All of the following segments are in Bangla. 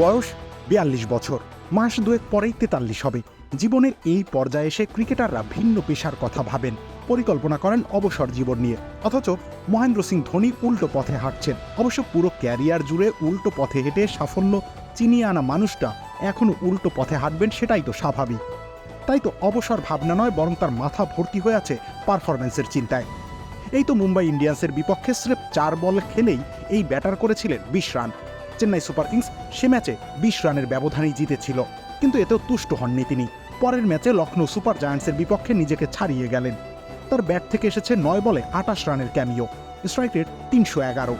বয়স বিয়াল্লিশ বছর। মাস দুয়েক পরেই তেতাল্লিশ হবে। জীবনের এই পর্যায়ে এসে ক্রিকেটাররা ভিন্ন পেশার কথা ভাবেন। পরিকল্পনা করেন অবসর জীবন নিয়ে। অথচ মহেন্দ্র সিং ধোনি উল্টো পথে হাঁটছেন। অবশ্য পুরো ক্যারিয়ার জুড়ে উল্টো পথে হেঁটে সাফল্য চিনিয়ে আনা মানুষটা এখনও উল্টো পথে হাঁটবেন সেটাই তো স্বাভাবিক। তাই তো অবসর ভাবনা নয়, বরং তার মাথা ভর্তি হয়ে আছে পারফরম্যান্সের চিন্তায়। এই তো মুম্বাই ইন্ডিয়ান্সের বিপক্ষে স্রেফ চার বল খেলেই এই ব্যাটার করেছিলেন বিশ রান। চেন্নাই সুপার কিংস সে ম্যাচে বিশ রানের ব্যবধানেই জিতেছিল। কিন্তু এতেও তুষ্ট হননি তিনি। পরের ম্যাচে লখনৌ সুপার জায়ান্টসের বিপক্ষে নিজেকে ছাড়িয়ে গেলেন। তার ব্যাট থেকে এসেছে নয় বলে আটাশ রানের ক্যামিও। স্ট্রাইক রেট তিনশো এগারো।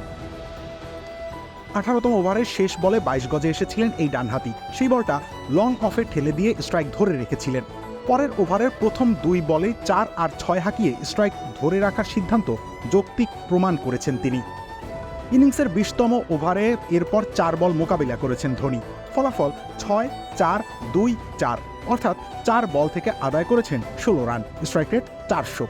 আঠারোতম ওভারের শেষ বলে বাইশ গজে এসেছিলেন এই ডানহাতি। সেই বলটা লং অফে ঠেলে দিয়ে স্ট্রাইক ধরে রেখেছিলেন। পরের ওভারের প্রথম দুই বলে চার আর ছয় হাঁকিয়ে স্ট্রাইক ধরে রাখার সিদ্ধান্ত যৌক্তিক প্রমাণ করেছেন তিনি। ইনিংসের বিশতম ওভারে এরপর চার বল মোকাবিলা করেছেন ধোনি। ফলাফল ছয়, চার, দুই, চার। অর্থাৎ চার বল থেকে আদায় করেছেন ষোলো রান। স্ট্রাইক রেট চারশো।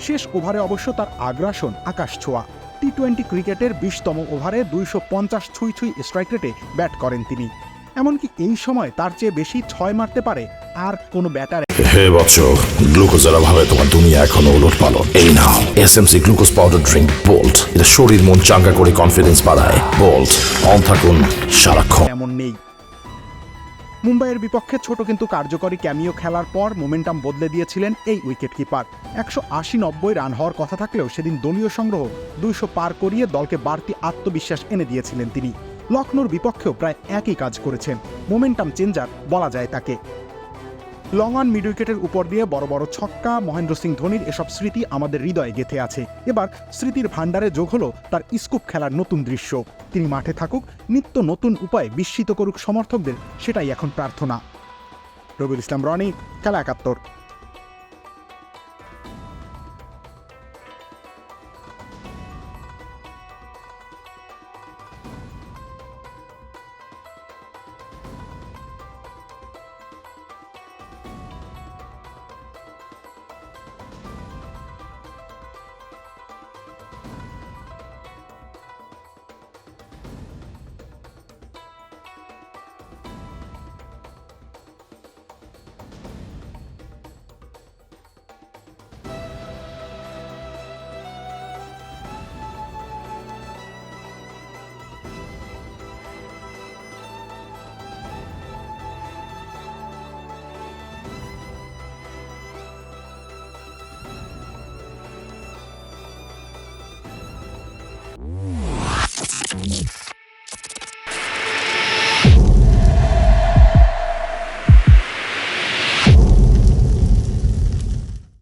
শেষ ওভারে অবশ্য তার আগ্রাসন আকাশ ছোঁয়া। টি টোয়েন্টি ক্রিকেটের বিশতম ওভারে দুইশো পঞ্চাশ ছুঁই ছুঁই স্ট্রাইক রেটে ব্যাট করেন তিনি। এমনকি এই সময় তার চেয়ে বেশি ছয় মারতে পারে আর কোনো ব্যাটার হে বৎস গ্লুকোজের অভাবে তোমার দুনিয়া এখনও ওলট পালন এই নাও SMC glucose powder drink bolt এটা শরীর মন চাঙ্গা করে কনফিডেন্স বাড়ায়। বোল্ট অন থাকুন সারাক্ষণ। এমন নেই। মুম্বাইয়ের বিপক্ষে ছোট কিন্তু কার্যকরী ক্যামিও খেলার পর মোমেন্টাম বদলে দিয়েছিলেন এই উইকেট কিপার একশো আশি নব্বই রান হওয়ার কথা থাকলেও সেদিন দলীয় সংগ্রহ দুইশো পার করিয়ে দলকে বাড়তি আত্মবিশ্বাস এনে দিয়েছিলেন তিনি। লখনৌর বিপক্ষেও প্রায় একই কাজ করেছেন। মোমেন্টাম চেঞ্জার বলা যায় তাকে। লং অন মিড উইকেটের উপর দিয়ে বড় বড় ছক্কা, মহেন্দ্র সিং ধোনির এসব স্মৃতি আমাদের হৃদয়ে গেঁথে আছে। এবার স্মৃতির ভাণ্ডারে যোগ হলো তার স্কুপ খেলার নতুন দৃশ্য। তিনি মাঠে থাকুক, নিত্য নতুন উপায়ে বিস্মিত করুক সমর্থকদের, সেটাই এখন প্রার্থনা। রবিউল ইসলাম রনি, খেলা একাত্তর।